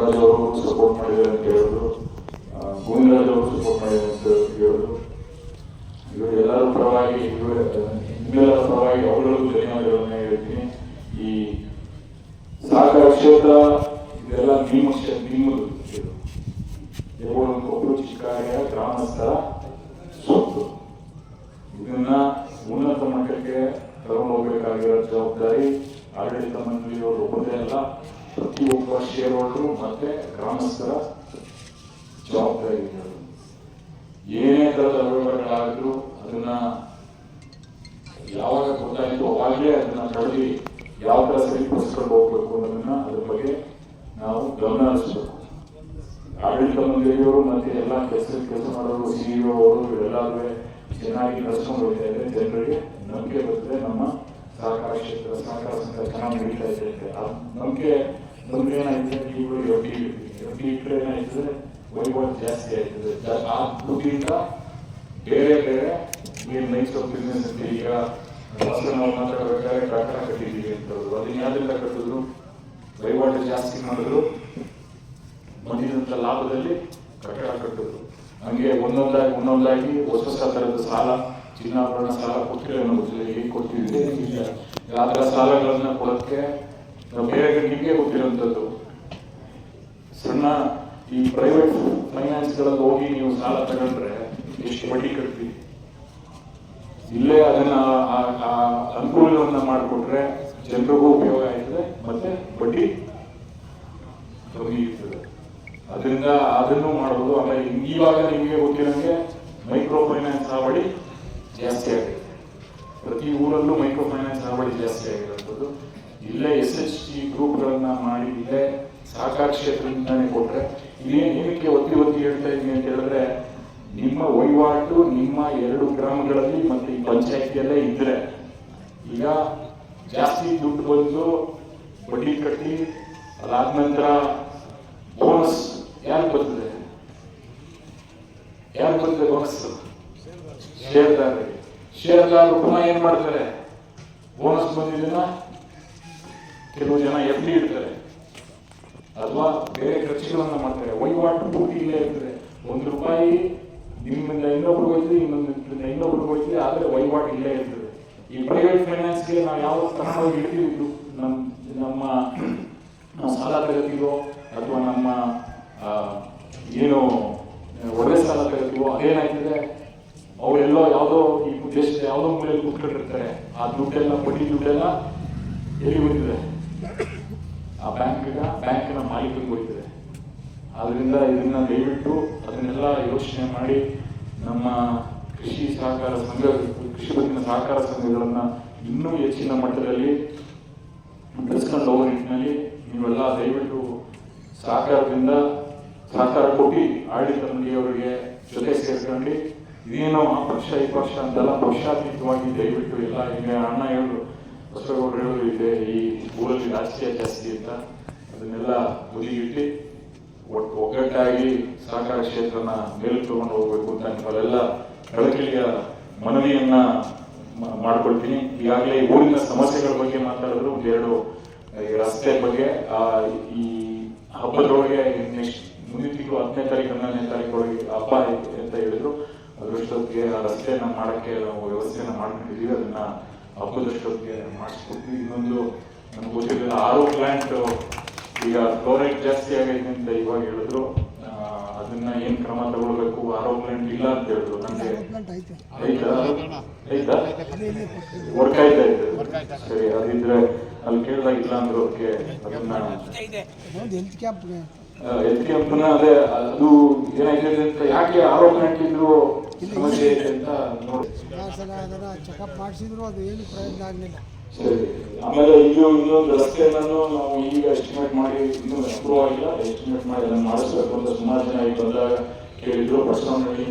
Puttaraj support ಮಾಡಿದ್ದಾರೆ ಅಂತ ಹೇಳಿದ್ರು ಗೋವಿಂದರಾಜ್ ಅವರು ಸಪೋರ್ಟ್ ಮಾಡಿದ್ದಾರೆ ಅಂತ ಹೇಳಿದ್ರು ಇವರು ಎಲ್ಲರ ಪರವಾಗಿ ನಿಮ್ಮೆಲ್ಲರ ಪರವಾಗಿ ಅವರಿಗೂ ಧನ್ಯವಾದಗಳನ್ನ ಹೇಳ್ತೀನಿ. ಈ ಸಹಕಾರ ಕ್ಷೇತ್ರ, ಇದೆಲ್ಲ ನಿಮ್ಮ ನಿಮ್ಮದು. ಕೊಪ್ಪಳು ಚಿಕ್ಕಾರಿಯ ಗ್ರಾಮಸ್ಥರ ಸೊತ್ತು ಇದನ್ನ ಉನ್ನತ ಮಟ್ಟಕ್ಕೆ ತಗೊಂಡು ಹೋಗ್ಬೇಕಾಗಿರೋ ಜವಾಬ್ದಾರಿ ಆಡಳಿತ ಮಂಡಳಿಯವರು ಒಬ್ಬರೇ ಅಲ್ಲ. ಪ್ರತಿಯೊಬ್ಬ ಶೇರ್ ಹೋಲ್ಡರು ಮತ್ತೆ ಗ್ರಾಮಸ್ಥರ ಜವಾಬ್ದಾರಿ. ಏನೇ ತರದ ವ್ಯವಹಾರಗಳಾದ್ರೂ ಅದನ್ನ ಯಾವಾಗ ಗೊತ್ತಾಯ್ತು ಅವಾಗಲೇ ಅದನ್ನ ತಡೆದು ಯಾವ ತರ ಸರಿಪಡಿಸ್ಕೊಂಡು ಹೋಗ್ಬೇಕು ಅನ್ನೋದನ್ನ ಅದ್ರ ಬಗ್ಗೆ ನಾವು ಗಮನ ಹರಿಸ್ಬೇಕು ಆಡಳಿತ ಮಂಡಳಿಯವರು ಮತ್ತೆ ಎಲ್ಲ ಕೆಲಸ ಕೆಲಸ ಮಾಡೋರು ಸಿಇಒ ಅವರು ಇವರೆಲ್ಲರೂ ಚೆನ್ನಾಗಿ ನಡೆಸ್ಕೊಂಡು ಹೋಗ್ತಾ ಇದ್ರೆ ಜನರಿಗೆ ನಂಬಿಕೆ ಬರ್ತದೆ ನಮ್ಮ ಸಹಕಾರ ಕ್ಷೇತ್ರ, ಸಹಕಾರ ಸಂಘ ಚೆನ್ನಾಗಿ ನಡೀತಾ ಇದೆ ಅಂತ. ನಂಬಿಕೆ ನಂಬಿಕೆ ಏನಾಯ್ತು ನೀವು ಎಫ್ ಡಿ ಎಫ್ ಡಿ ಇಟ್ಟರೆ ಏನಾಯ್ತದೆ ವಹಿವಾಟು ಜಾಸ್ತಿ ಆಯ್ತದೆ. ಆ ದುಡ್ಡಿಂದ ಬೇರೆ ಬೇರೆ ಏನು ನೈಸ್ ಆಫ್ ಬಿಸ್ನೆಸ್ ಅಂತ ಈಗ ನಾವು ಮಾತಾಡಬೇಕಾದ್ರೆ ಕಟ್ಟಡ ಕಟ್ಟಿದ್ದೀವಿ ಅಂತ ಹೇಳಿದ್ರು ಅದನ್ನ ಯಾವ್ದರಿಂದ ಕಟ್ಟಿದ್ರು? ವಹಿವಾಟು ಜಾಸ್ತಿ ಮಾಡಿದ್ರು. ಬಂದಿದಂತ ಲಾಭದಲ್ಲಿ ಕಟ್ಟಡ ಕಟ್ಟಿದ್ರು. ಹಂಗೆ ಒಂದೊಂದಾಗಿ ಒಂದೊಂದಾಗಿ ಹೊಸ ಹೊಸ ಥರದ ಸಾಲ, ಚಿನ್ನಾಭರಣ ಸಾಲ ಕೊಟ್ಟಿಲ್ಲ ಅನ್ನೋದು ಹೇಗೆ ಕೊಡ್ತಿದ್ವಿ ಆ ಥರ ಸಾಲಗಳನ್ನು ಕೊಡೋಕ್ಕೆ ನಿಮಗೆ ಗೊತ್ತಿರುವಂಥದ್ದು, ಸಣ್ಣ ಈ ಪ್ರೈವೇಟ್ ಫೈನಾನ್ಸ್ಗಳಲ್ಲಿ ಹೋಗಿ ನೀವು ಸಾಲ ತಗೊಂಡ್ರೆ ಎಷ್ಟು ಬಡ್ಡಿ ಕಟ್ತೀವಿ ಇಲ್ಲೇ ಅದನ್ನ ಅನುಕೂಲವನ್ನ ಮಾಡಿಕೊಟ್ರೆ ಜನರಿಗೂ ಉಪಯೋಗ ಆಯ್ತದೆ, ಮತ್ತೆ ಬಡ್ಡಿ ಕಮ್ಮಿ ಇರ್ತದೆ. ಅದರಿಂದ ಅದನ್ನು ಮಾಡಬಹುದು ಆಮೇಲೆ ಇವಾಗ ನಿಮಗೆ ಗೊತ್ತಿರೋಂಗೆ ಮೈಕ್ರೋ ಫೈನಾನ್ಸ್ ಹಾವಳಿ ಜಾಸ್ತಿ ಆಗಿದೆ. ಪ್ರತಿ ಊರಲ್ಲೂ ಮೈಕ್ರೋ ಫೈನಾನ್ಸ್ ಹಾವಳಿ ಜಾಸ್ತಿ ಆಗಿರೋದು ಇಲ್ಲೇ ಎಸ್ ಎಚ್ ಟಿ ಗ್ರೂಪ್ಗಳನ್ನ ಮಾಡಿ, ಇಲ್ಲೇ ಸಹಕಾರ ಕ್ಷೇತ್ರದಿಂದಾನೇ ಕೊಟ್ರೆ ಇನ್ನೇನು ಏನಕ್ಕೆ ಒತ್ತಿ ಒತ್ತಿ ಹೇಳ್ತಾ ಇದ್ದೀನಿ ಅಂತ ಹೇಳಿದ್ರೆ, ನಿಮ್ಮ ವಹಿವಾಟು ನಿಮ್ಮ ಎರಡು ಗ್ರಾಮಗಳಲ್ಲಿ ಮತ್ತೆ ಈ ಪಂಚಾಯತಿಯಲ್ಲೇ ಇದ್ರೆ, ಈಗ ಜಾಸ್ತಿ ದುಡ್ಡು ಬಂದು ಬಡ್ಡಿ ಕಟ್ಟಿ ಅದಾದ ನಂತರ ಬೋನಸ್ ಯಾರು ಬರ್ತದೆ ಯಾರು ಬರ್ತದೆ ಬೋನಸ್ ಶೇರ್ದಾರ ಶೇರ್ದಾರ ಪುನಃ ಏನ್ ಮಾಡ್ತಾರೆ? ಬೋನಸ್ ಬಂದಿದ್ದನ್ನ ಕೆಲವು ಜನ ಎಫ್ ಇರ್ತಾರೆ. ಅಥವಾ ಬೇರೆ ಖರ್ಚುಗಳನ್ನ ಮಾಡ್ತಾರೆ. ವಹಿವಾಟು ಪೂರ್ತಿ ಇಲ್ಲೇ ಇರ್ತದೆ. ಒಂದು ರೂಪಾಯಿ ನಿಮ್ಮಿಂದ ಇನ್ನೊಬ್ರು ಹೋಯ್ತದೆ ಇನ್ನೊಂದು ಇನ್ನೊಬ್ರು ಹೋಯ್ತದೆ ಆದರೆ ವಹಿವಾಟು ಇಲ್ಲೇ ಇರ್ತದೆ. ಈ ಪ್ರೈವೇಟ್ ಫೈನಾನ್ಸ್ಗೆ ನಾವು ಯಾವ ತಗೊಂಡೋಗಿ ಇಡ್ತೀವಿ? ನಮ್ಮ ನಮ್ಮ ಸಾಲ ತಗೋತೀವೋ ಅಥವಾ ನಮ್ಮ ಏನು, ಒಳ್ಳೆ ಸಾಲ ತಗೋತೀವೋ ಅದೇನಾಗ್ತದೆ ಅವರೆಲ್ಲೋ ಯಾವುದೋ ಈ ದೇಶದ ಯಾವುದೋ ಮೂಲೆಯಲ್ಲಿ ಕೂತ್ಕೊಂಡಿರ್ತಾರೆ. ಆ ದುಡ್ಡೆಲ್ಲ ಬಡ್ಡಿ ದುಡ್ಡೆಲ್ಲ ಎಲ್ಲಿ ಹೋಗ್ತದೆ? ಆ ಬ್ಯಾಂಕ್ಗ, ಬ್ಯಾಂಕಿನ ಮಾಲೀಕರು ಹೋಗ್ತದೆ ಆದ್ರಿಂದ ಇದನ್ನ ದಯವಿಟ್ಟು ಅದನ್ನೆಲ್ಲ ಯೋಚನೆ ಮಾಡಿ ನಮ್ಮ ಕೃಷಿ ಸಹಕಾರ ಸಂಘ, ಕೃಷಿ ಬದುಕಿನ ಸಹಕಾರ ಸಂಘಗಳನ್ನ ಇನ್ನೂ ಹೆಚ್ಚಿನ ಮಟ್ಟದಲ್ಲಿ ಬೆಳೆಸ್ಕೊಂಡು ಹೋಗೋ ನಿಟ್ಟಿನಲ್ಲಿ ನೀವೆಲ್ಲ ದಯವಿಟ್ಟು ಸಹಕಾರದಿಂದ ಸಹಕಾರ ಕೊಟ್ಟು ಆಡಳಿತ ಮಂಡಳಿಯವರಿಗೆ ಜೊತೆ ಸೇರ್ಕೊಂಡು ಇದೇನೋ ಆ ಪಕ್ಷ, ಈ ಪಕ್ಷ ಅಂತೆಲ್ಲ ಪಕ್ಷಾತೀತವಾಗಿ ದಯವಿಟ್ಟು ಎಲ್ಲ ಈಗ ಅಣ್ಣ ಹೇಳಿದ್ರು ಹೇಳಿದ್ರು ಇದೆ ಈ ಊರಲ್ಲಿ ರಾಜಕೀಯ ಜಾಸ್ತಿ ಅಂತ ಅದನ್ನೆಲ್ಲ ಮುಗಿಗಿಟ್ಟು ಒಟ್ಟು ಒಗ್ಗಟ್ಟಾಗಿ ಸಹಕಾರ ಕ್ಷೇತ್ರನ ಮೇಲೆ ತಗೊಂಡು ಹೋಗ್ಬೇಕು ಅಂತ ನಿಮ್ಮಲ್ಲೆಲ್ಲ ಕಳಕಳಿಯ ಮನವಿಯನ್ನ ಮಾಡ್ಕೊಳ್ತೀನಿ. ಈಗಾಗಲೇ ಊರಿನ ಸಮಸ್ಯೆಗಳ ಬಗ್ಗೆ ಮಾತಾಡಿದ್ರು. ಒಂದೆರಡು ರಸ್ತೆ ಬಗ್ಗೆ ಆ, ಈ ಹಬ್ಬದೊಳಗೆ ನೆಕ್ಸ್ಟ್ ಮುಂದಿನ ತಿಂಗಳು ಹತ್ತನೇ ತಾರೀಕು ಹನ್ನೊಂದನೇ ತಾರೀಕು ಒಳಗೆ ಹಬ್ಬ ಅಂತ ಹೇಳಿದ್ರು. ಅದರಷ್ಟೊತ್ತಿಗೆ ಆ ರಸ್ತೆನ ಮಾಡಕ್ಕೆ ನಾವು ವ್ಯವಸ್ಥೆನ ಮಾಡ್ಕೊಂಡಿದೀವಿ ಅದನ್ನ ಹಬ್ಬದಷ್ಟೊತ್ತಿಗೆ ಮಾಡಿಸ್ಕೊಡ್ತೀವಿ. ಇನ್ನೊಂದು ನಮ್ಗೆ ಗೊತ್ತಿರಲಿಲ್ಲ ಆರೋ ಪ್ಲಾಂಟ್ ಈಗ ಕ್ಲೋರೈಡ್ ಜಾಸ್ತಿ ಆಗೈತೆ ಅಂತ ಇವಾಗ ಹೇಳಿದ್ರು. ಅದನ್ನ ಏನ್ ಕ್ರಮ ತಗೊಳ್ಬೇಕು? ಆರೋ ಪ್ಲಾಂಟ್ ಇಲ್ಲ ಅಂತ ಹೇಳಿದ್ರು. ನನಗೆ ಆಯ್ತಾ ಆಯ್ತಾ ವರ್ಕ್ ಆಯ್ತಾ ಇದೆ? ಸರಿ ಅದಿದ್ರೆ ಅಲ್ಲಿ ಕೇಳಿದಾಗ ಇಲ್ಲ ಅಂದ್ರು ಅದಕ್ಕೆ ಅದನ್ನ ಒಂದು ಹೆಲ್ತ್ ಕ್ಯಾಂಪ್ ಎಚ್ ಕೆ ಎಫ್ನ ಅದೇ ಅದು ಏನಾಗಿದೆ ಅಂತ ಯಾಕೆ ಆರೋಪ ಇದ್ರು? ಸಮಸ್ಯೆ ಅಂತ ನೋಡಿ ಸಲ ಅದನ್ನ ಚೆಕಪ್ ಮಾಡಿಸಿದ್ರು ಅದು ಏನು ಪ್ರಯೋಜನ ಆಗಲಿಲ್ಲ ಆಮೇಲೆ ಇದು ಇನ್ನೊಂದು ರಸ್ತೆಯನ್ನು ನಾವು ಈಗ ಎಸ್ಟಿಮೇಟ್ ಮಾಡಿ ಇನ್ನೂ ಅಪ್ರೂವ್ ಆಗಿಲ್ಲ ಎಸ್ಟಿಮೇಟ್ ಮಾಡಿ ಅದನ್ನು ಮಾಡಿಸ್ಬೇಕು ಅಂತ ಸುಮಾರು ಜನ ಈಗ ಬಂದಾಗ ಕೇಳಿದ್ರು ಬಸವನಹಳ್ಳಿ